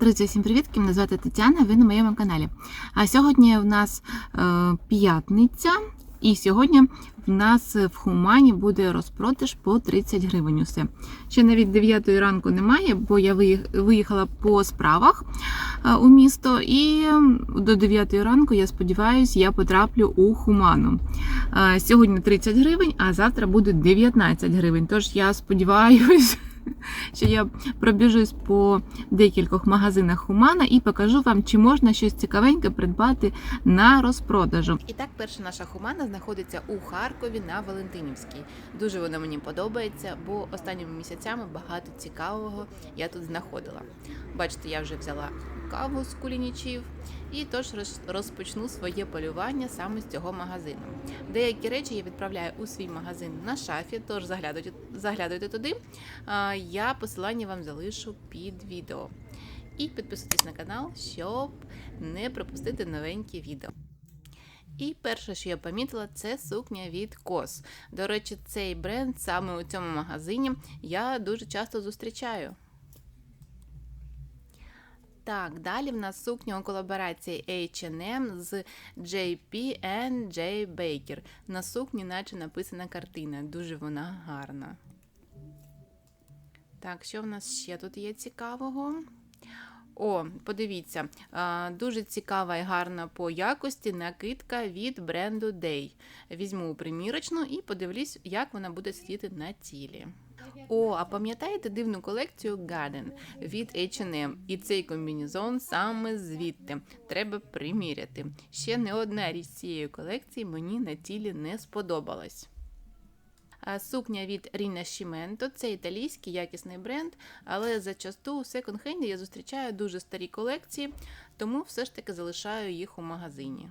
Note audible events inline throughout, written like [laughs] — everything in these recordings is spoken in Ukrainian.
Друзі, всім привіт! Мене звати Тетяна, ви на моєму каналі. А сьогодні в нас е, п'ятниця, і сьогодні в нас в Хумані буде розпродаж по 30 гривень. Усе. Ще навіть 9 ранку немає, бо я виїхала по справах е, у місто, і до 9 ранку, я сподіваюся, я потраплю у Хуману. Е, Сьогодні 30 гривень, а завтра буде 19 гривень. Тож я сподіваюся, [laughs] що я пробіжусь по декількох магазинах Хумана і покажу вам, чи можна щось цікавеньке придбати на розпродажу. І так, перша наша хумана знаходиться у Харкові на Валентинівській. Дуже вона мені подобається, бо останніми місяцями багато цікавого я тут знаходила. Бачите, я вже взяла каву з кулінічів і тож розпочну своє полювання саме з цього магазину. Деякі речі я відправляю у свій магазин на шафі, тож заглядуйте, заглядуйте туди. Я посилання вам залишу під відео. І підписуйтесь на канал, щоб не пропустити новенькі відео. І перше, що я помітила, це сукня від Кос. До речі, цей бренд саме у цьому магазині я дуже часто зустрічаю. Так, далі в нас сукня у колаборації H&M з JP and J. Baker. На сукні, наче написана картина. Дуже вона гарна. Так, що в нас ще тут є цікавого? О, подивіться, дуже цікава і гарна по якості накидка від бренду Day. Візьму у примірочну і подивлюсь, як вона буде сидіти на тілі. О, а пам'ятаєте дивну колекцію Garden від H&M? І цей комбінезон саме звідти. Треба приміряти. Ще не одна річ цієї колекції мені на тілі не сподобалась. А Сукня від Ріна Шіменто це італійський якісний бренд, але зачасту у секонд-хенді я зустрічаю дуже старі колекції, тому все ж таки залишаю їх у магазині.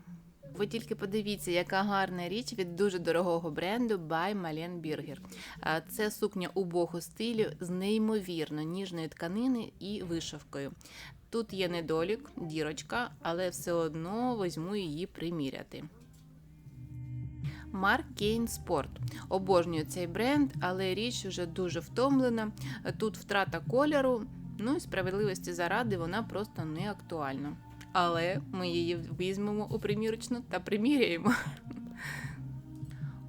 Ви тільки подивіться, яка гарна річ від дуже дорогого бренду By Malen Birger. А Це сукня убогого стилю з неймовірно ніжної тканини і вишивкою. Тут є недолік, дірочка, але все одно візьму її приміряти. Марк Кейн Спорт. Обожнюю цей бренд, але річ вже дуже втомлена. Тут втрата кольору, ну і справедливості заради вона просто не актуальна. Але ми її візьмемо у примірочну та приміряємо.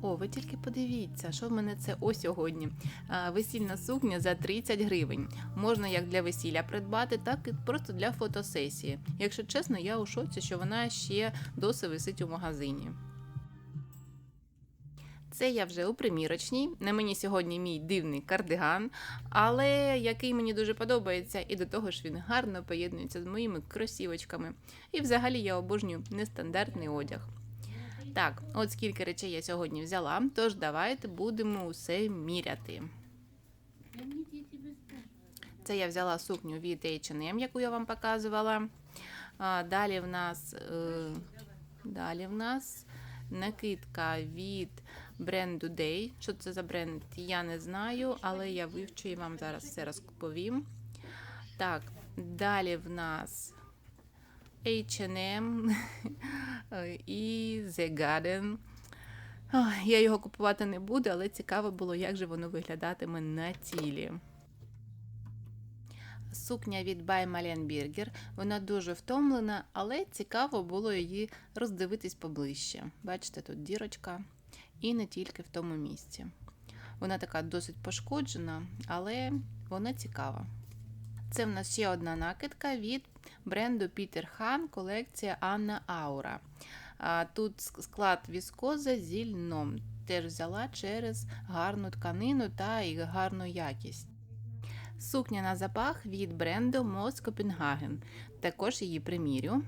О, ви тільки подивіться, що в мене це о сьогодні. А, Весільна сукня за 30 гривень. Можна як для весілля придбати, так і просто для фотосесії. Якщо чесно, я у шоці, що вона ще досі висить у магазині. Це я вже у примірочній. На мені сьогодні мій дивний кардиган, але який мені дуже подобається, і до того ж він гарно поєднується з моїми кросівочками. І взагалі я обожнюю нестандартний одяг. Так, от скільки речей я сьогодні взяла, тож давайте будемо усе міряти. Це я взяла сукню від H&M, яку я вам показувала. Далі в нас, е, далі в нас накидка від бренду Day. Що це за бренд, я не знаю, але я вивчу і вам зараз все розповім. Так, далі в нас H&M [laughs] і The Garden. Я його купувати не буду, але цікаво було, як же воно виглядатиме на тілі. Сукня від By Malen Birger. Вона дуже втомлена, але цікаво було її роздивитись поближче. Бачите, тут дірочка, і не тільки в тому місці. Вона така досить пошкоджена, але вона цікава. Це в нас ще одна накидка від бренду Peter Han, колекція Анна Аура. Тут склад віскоза зі льном. Теж взяла через гарну тканину та і гарну якість. Сукня на запах від бренду Moss Copenhagen. Також її примірю.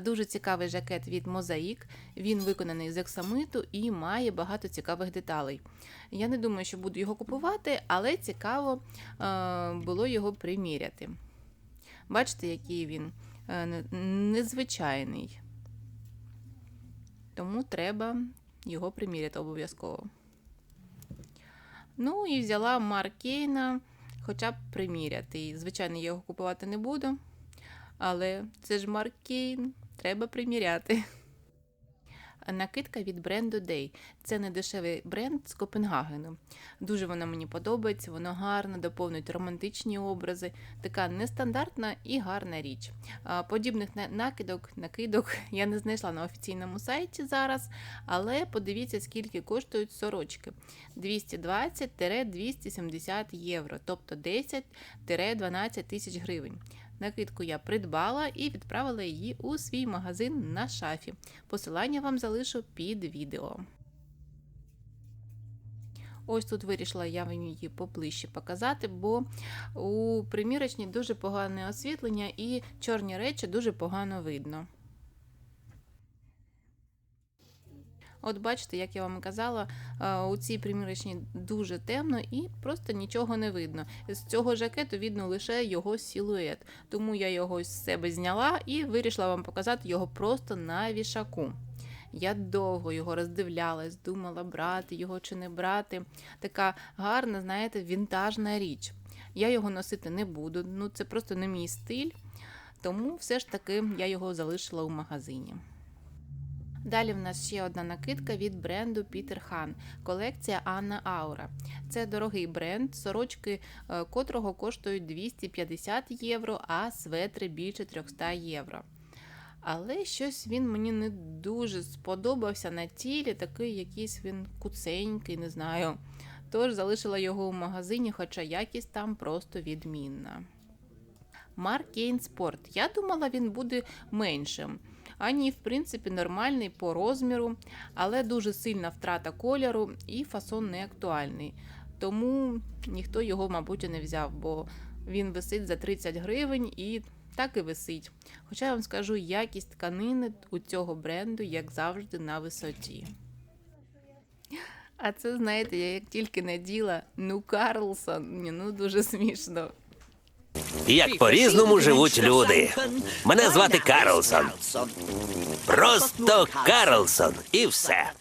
Дуже цікавий жакет від Мозаїк. Він виконаний з оксамиту і має багато цікавих деталей. Я не думаю, що буду його купувати, але цікаво е, було його приміряти. Бачите, який він е, незвичайний. Тому треба його приміряти обов'язково. Ну і взяла Маркейна, хоча б приміряти. Звичайно, я його купувати не буду. Але це ж Маркейн, треба приміряти. накидка від бренду Day. Це не дешевий бренд з Копенгагену. Дуже вона мені подобається, воно гарно доповнюють романтичні образи, така нестандартна і гарна річ. Подібних накидок, накидок я не знайшла на офіційному сайті зараз, але подивіться, скільки коштують сорочки: 220-270 євро, тобто 10-12 тисяч гривень. Накидку я придбала і відправила її у свій магазин на шафі. Посилання вам залишу під відео. Ось тут вирішила я вам її поближче показати, бо у примірочні дуже погане освітлення і чорні речі дуже погано видно. От бачите, як я вам казала, е, у цій примірочній дуже темно і просто нічого не видно. З цього жакету видно лише його силует, тому я його з себе зняла і вирішила вам показати його просто на вішаку. Я довго його роздивлялась, думала, брати його чи не брати. Така гарна, знаєте, вінтажна річ. Я його носити не буду, ну це просто не мій стиль, тому все ж таки я його залишила у магазині. Далі в нас ще одна накидка від бренду Peter Han, колекція Анна Аура. Це дорогий бренд, сорочки е, котрого коштують 250 євро, а светри більше 300 євро. Але щось він мені не дуже сподобався на тілі, такий якийсь він куценький, не знаю. Тож залишила його у магазині, хоча якість там просто відмінна. Марк Кейн Спорт. Я думала, він буде меншим. А ні, в принципі, нормальний по розміру, але дуже сильна втрата кольору і фасон не актуальний. Тому ніхто його, мабуть, не взяв, бо він висить за 30 гривень і так і висить. Хоча я вам скажу, якість тканини у цього бренду, як завжди, на висоті. А це, знаєте, я як тільки наділа, ну Карлсон, ну дуже смішно. Як по-різному живуть люди. Мене звати Карлсон. Просто Карлсон. І все.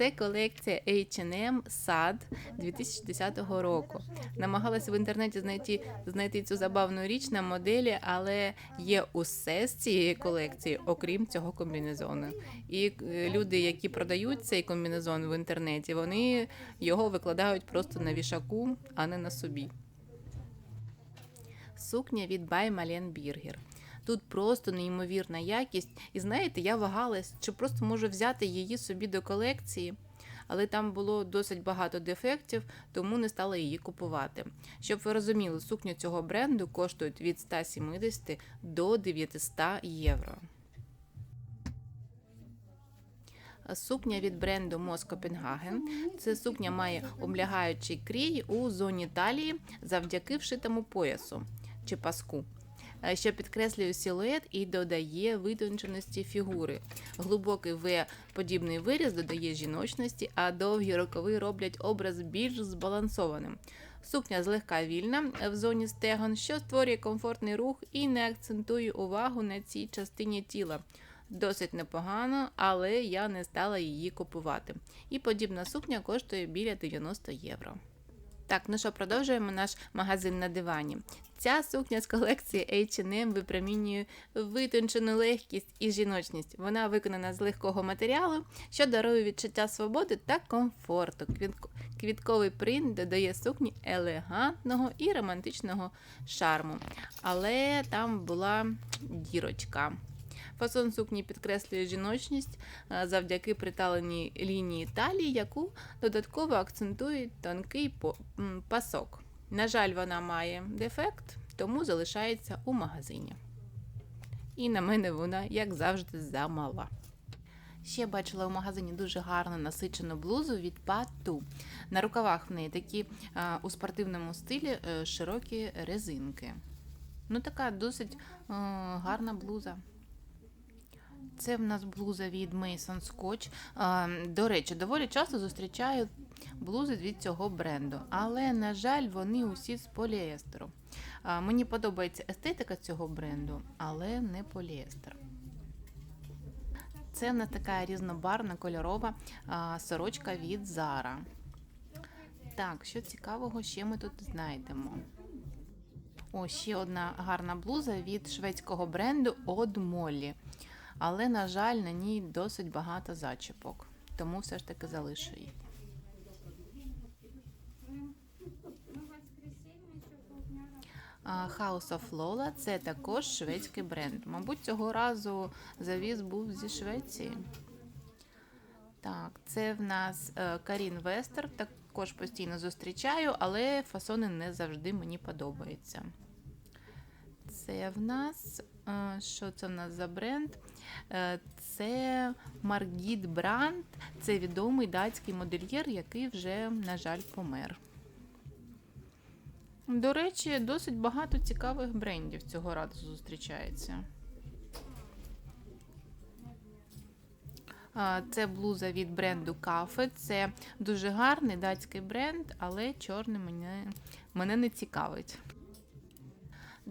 Це колекція H&M Сад 2010 року. Намагалася в інтернеті знайти, знайти цю забавну річ на моделі, але є усе з цієї колекції, окрім цього комбінезону. І е, люди, які продають цей комбінезон в інтернеті, вони його викладають просто на вішаку, а не на собі. Сукня від By Birger. Тут просто неймовірна якість. І знаєте, я вагалась, чи просто можу взяти її собі до колекції, але там було досить багато дефектів, тому не стала її купувати. Щоб ви розуміли, сукня цього бренду коштують від 170 до 900 євро. Сукня від бренду Мос Копенгаген. Це сукня має облягаючий крій у зоні талії завдяки вшитому поясу чи паску, е, що підкреслює силует і додає витонченості фігури. Глибокий В-подібний виріз додає жіночності, а довгі рукави роблять образ більш збалансованим. Сукня злегка вільна в зоні стегон, що створює комфортний рух і не акцентує увагу на цій частині тіла. Досить непогано, але я не стала її купувати. І подібна сукня коштує біля 90 євро. Так, ну що, продовжуємо наш магазин на дивані. Ця сукня з колекції H&M випромінює витончену легкість і жіночність. Вона виконана з легкого матеріалу, що дарує відчуття свободи та комфорту. Квітковий принт додає сукні елегантного і романтичного шарму. Але там була дірочка. Фасон сукні підкреслює жіночність е, завдяки приталеній лінії талії, яку додатково акцентує тонкий пасок. На жаль, вона має дефект, тому залишається у магазині. І на мене вона, як завжди, замала. Ще бачила у магазині дуже гарну насичену блузу від Пату. На рукавах в неї такі а, у спортивному стилі е, широкі резинки. Ну, така досить е, гарна блуза. Це в нас блуза від Mason Scotch. До речі, доволі часто зустрічаю блузи від цього бренду, але, на жаль, вони усі з поліестеру. Мені подобається естетика цього бренду, але не поліестер. Це в нас така різнобарна кольорова сорочка від Zara. Так, що цікавого ще ми тут знайдемо? О, ще одна гарна блуза від шведського бренду Odd Molly. Але, на жаль, на ній досить багато зачіпок, тому все ж таки залишу її. House of Lola це також шведський бренд. Мабуть, цього разу завіз був зі Швеції. Так, це в нас е, Карін Вестер, також постійно зустрічаю, але фасони не завжди мені подобаються. Це в нас. е, Що це в нас за бренд? Е, Це Маргіт Бранд, це відомий датський модельєр, який вже, на жаль, помер. До речі, досить багато цікавих брендів цього разу зустрічається. Це блуза від бренду Кафе. Це дуже гарний датський бренд, але чорний мене, мене не цікавить.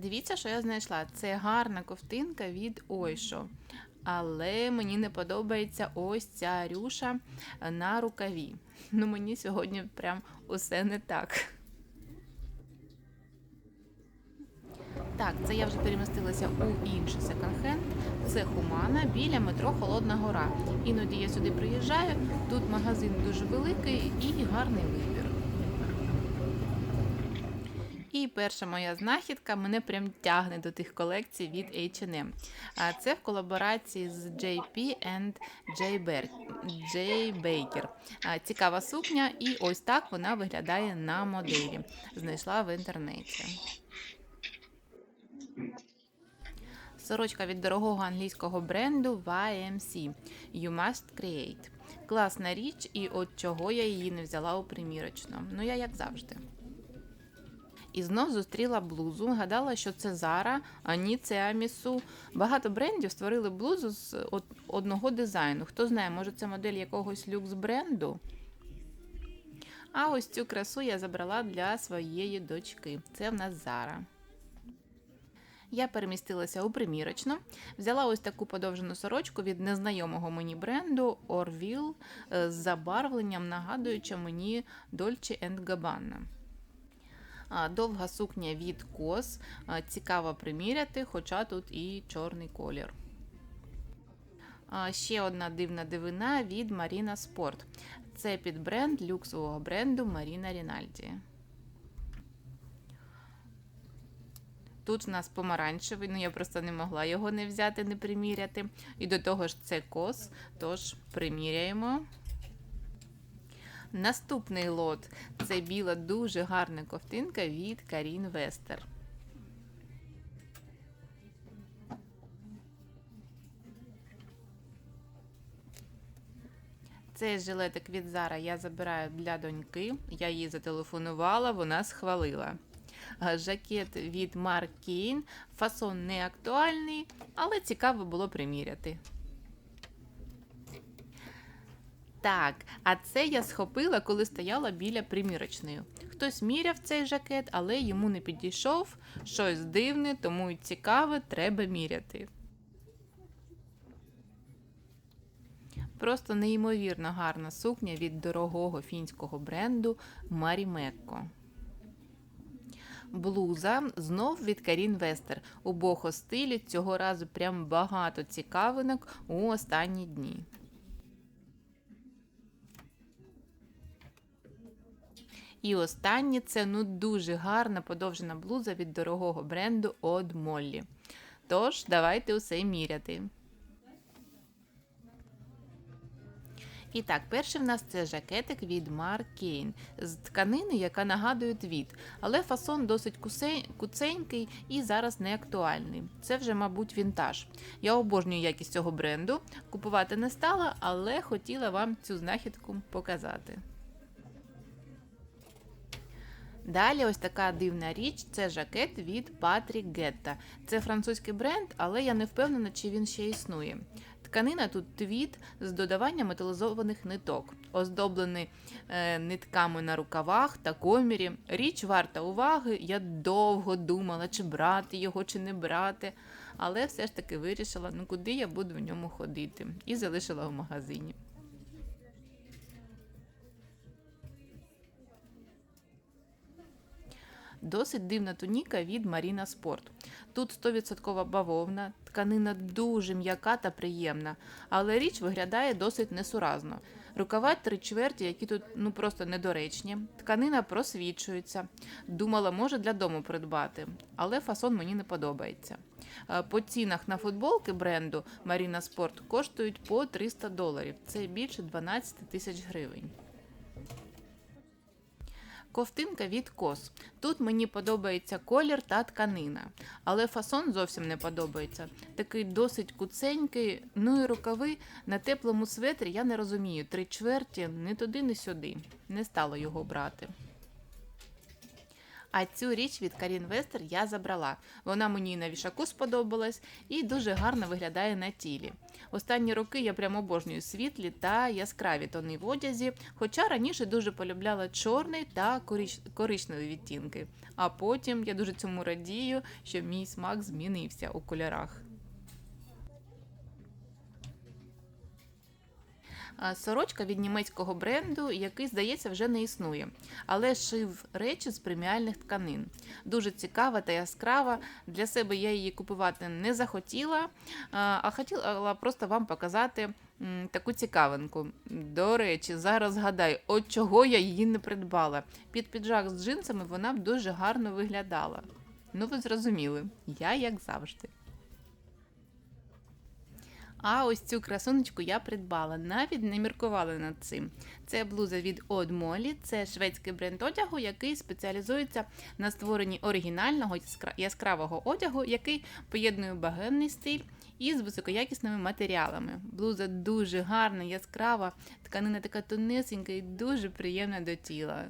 Дивіться, що я знайшла. Це гарна ковтинка від Ойшо. Але мені не подобається ось ця рюша на рукаві. Ну, мені сьогодні прям усе не так. Так, це я вже перемістилася у інший секонд-хенд. Це Хумана біля метро Холодна Гора. Іноді я сюди приїжджаю. Тут магазин дуже великий і гарний вибір. І перша моя знахідка мене прям тягне до тих колекцій від H&M. Це в колаборації з JP and J. Baker. Цікава сукня, і ось так вона виглядає на моделі. Знайшла в інтернеті. Сорочка від дорогого англійського бренду YMC You Must Create. Класна річ, і от чого я її не взяла у примірочну. Ну, я як завжди. І знов зустріла блузу. Гадала, що це Zara, а ні, це Амісу. Багато брендів створили блузу з одного дизайну. Хто знає, може це модель якогось люкс бренду. А ось цю красу я забрала для своєї дочки. Це в нас Zara. Я перемістилася у примірочну, взяла ось таку подовжену сорочку від незнайомого мені бренду Orville е, з забарвленням, нагадуючи мені Dolce Gabbana. Довга сукня від кос. Цікаво приміряти, хоча тут і чорний колір. Ще одна дивна дивина від Marina Sport. Це під бренд люксового бренду Marina Rinaldi. Тут в нас помаранчевий, ну я просто не могла його не взяти, не приміряти. І до того ж це кос, тож приміряємо. Наступний лот це біла дуже гарна ковтинка від Карін Вестер. Цей жилетик від Зара я забираю для доньки. Я їй зателефонувала, вона схвалила. Жакет від Kane. Фасон не актуальний, але цікаво було приміряти. Так, а це я схопила, коли стояла біля примірочної. Хтось міряв цей жакет, але йому не підійшов. Щось дивне, тому й цікаве, треба міряти. Просто неймовірно гарна сукня від дорогого фінського бренду Марімекко. Блуза знов від Карін Вестер. У бохо стилі цього разу прям багато цікавинок у останні дні. І останнє це ну дуже гарна подовжена блуза від дорогого бренду Odd Molly. Тож, давайте усе міряти. І так, перший в нас це жакетик від Kane з тканини, яка нагадує твіт, але фасон досить куценький і зараз не актуальний. Це вже, мабуть, вінтаж. Я обожнюю якість цього бренду. Купувати не стала, але хотіла вам цю знахідку показати. Далі ось така дивна річ це жакет від Patrick Getta. Це французький бренд, але я не впевнена, чи він ще існує. Тканина тут твіт з додаванням металізованих ниток, оздоблений е, нитками на рукавах та комірі. Річ варта уваги. Я довго думала, чи брати його, чи не брати. Але все ж таки вирішила, ну куди я буду в ньому ходити, і залишила в магазині. Досить дивна туніка від Marina Sport. Тут 100% бавовна, тканина дуже м'яка та приємна, але річ виглядає досить несуразно. Рукава три чверті, які тут ну просто недоречні. Тканина просвічується. Думала, може для дому придбати, але фасон мені не подобається. Е, По цінах на футболки бренду Marina Sport коштують по 300 доларів. Це більше 12 тисяч гривень. Ковтинка від кос. Тут мені подобається колір та тканина, але фасон зовсім не подобається. Такий досить куценький. Ну і рукави на теплому светрі я не розумію. Три чверті ні туди, ні сюди. Не стало його брати. А цю річ від Карін Вестер я забрала. Вона мені на вішаку сподобалась і дуже гарно виглядає на тілі. Останні роки я прямо обожнюю світлі та яскраві тони в одязі, хоча раніше дуже полюбляла чорний та корич... коричневі відтінки. А потім я дуже цьому радію, що мій смак змінився у кольорах. Сорочка від німецького бренду, який, здається, вже не існує, але шив речі з преміальних тканин. Дуже цікава та яскрава. Для себе я її купувати не захотіла, а хотіла просто вам показати таку цікавинку. До речі, зараз згадаю, от чого я її не придбала. Під піджак з джинсами вона б дуже гарно виглядала. Ну, ви зрозуміли, я як завжди. А ось цю красунечку я придбала, навіть не міркувала над цим. Це блуза від Molly, це шведський бренд одягу, який спеціалізується на створенні оригінального яскра- яскравого одягу, який поєднує багенний стиль із високоякісними матеріалами. Блуза дуже гарна, яскрава, тканина така тонесенька і дуже приємна до тіла.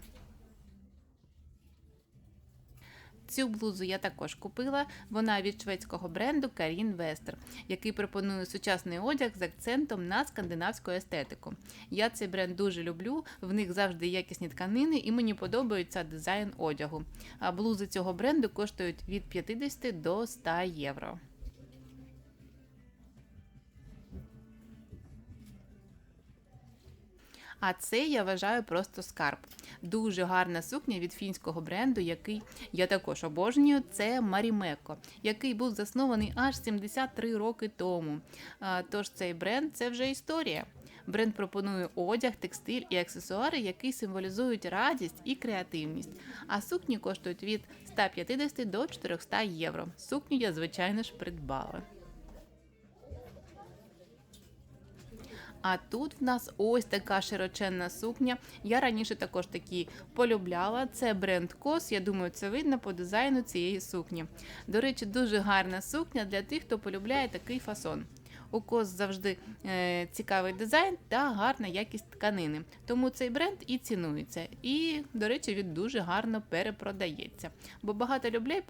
Цю блузу я також купила. Вона від шведського бренду Karin Wester, який пропонує сучасний одяг з акцентом на скандинавську естетику. Я цей бренд дуже люблю, в них завжди якісні тканини, і мені подобається дизайн одягу. А блузи цього бренду коштують від 50 до 100 євро. А це я вважаю просто скарб. Дуже гарна сукня від фінського бренду, який я також обожнюю. Це Марімеко, який був заснований аж 73 роки тому. Тож цей бренд це вже історія. Бренд пропонує одяг, текстиль і аксесуари, які символізують радість і креативність. А сукні коштують від 150 до 400 євро. Сукню я, звичайно ж, придбала. А тут в нас ось така широченна сукня. Я раніше також такі полюбляла. Це бренд Кос. Я думаю, це видно по дизайну цієї сукні. До речі, дуже гарна сукня для тих, хто полюбляє такий фасон. У Кос завжди е, цікавий дизайн та гарна якість тканини. Тому цей бренд і цінується. І, до речі, він дуже гарно перепродається. Бо багато людей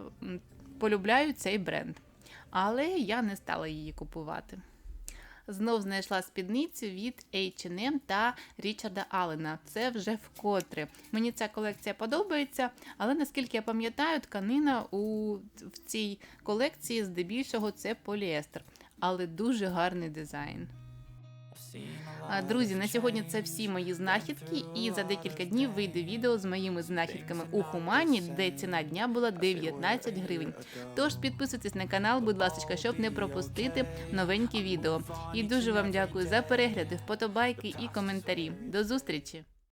полюбляють цей бренд. Але я не стала її купувати. Знов знайшла спідницю від H&M та Річарда Аллена. Це вже вкотре. Мені ця колекція подобається, але наскільки я пам'ятаю, тканина у в цій колекції здебільшого це поліестер, але дуже гарний дизайн. Друзі, на сьогодні це всі мої знахідки, і за декілька днів вийде відео з моїми знахідками у Хумані, де ціна дня була 19 гривень. Тож підписуйтесь на канал, будь ласка, щоб не пропустити новенькі відео. І дуже вам дякую за перегляди, вподобайки і коментарі. До зустрічі!